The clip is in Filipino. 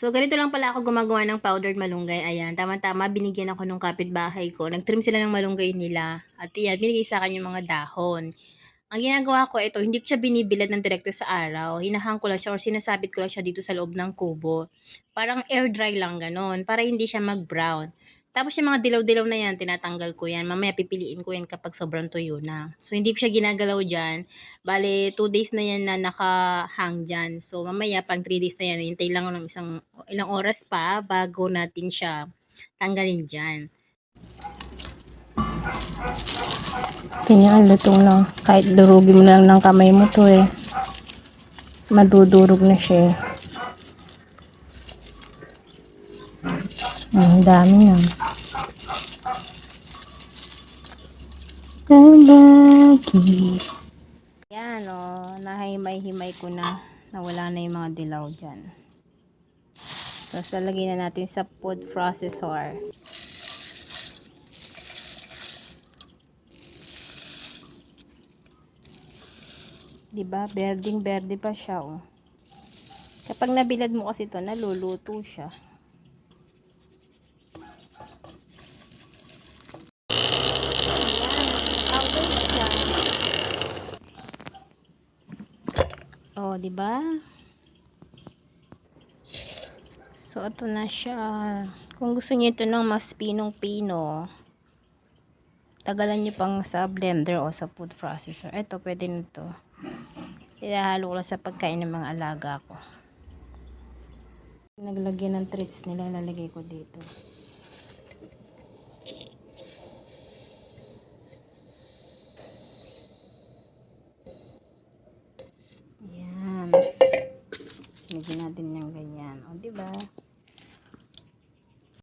So, ganito lang pala ako gumagawa ng powdered malunggay. Ayan, tama-tama, binigyan ako nung kapitbahay ko. Nag-trim sila ng malunggay nila. At yan, binigay sa akin yung mga dahon. Ang ginagawa ko ito, hindi ko siya binibilad ng direkta sa araw. Hinahang ko lang siya or sinasabit ko lang siya dito sa loob ng kubo. Parang air dry lang ganon, para hindi siya mag-brown. Tapos yung mga dilaw-dilaw na yan, tinatanggal ko yan. Mamaya pipiliin ko yan kapag sobrang tuyo na. So, hindi ko siya ginagalaw dyan. Bale, 2 days na yan na nakahang dyan. So, mamaya pang 3 days na yan, hintay lang ng isang, ilang oras pa bago natin siya tanggalin dyan. Ganyan, lutong na. Kahit durugin mo na lang ng kamay mo to eh. Madudurog na siya eh. Ang dami na. Tabagi. Yan o, oh, nahimay-himay ko na. Nawala na yung mga dilaw dyan. Tapos lalagay na natin sa food processor. Diba? Berding berde pa siya, oh. Kapag nabilad mo kasi ito, naluluto siya. Oh, di ba? So, ito na siya. Kung gusto niyo ito ng mas pinong-pino, tagalan niyo pang sa blender o sa food processor. Ito, pwede na to. Ilahalo ko lang sa pagkain ng mga alaga ko. Naglagyan ng treats nila, lalagay ko dito. Yan. Lagyan natin yung ganyan. O, diba?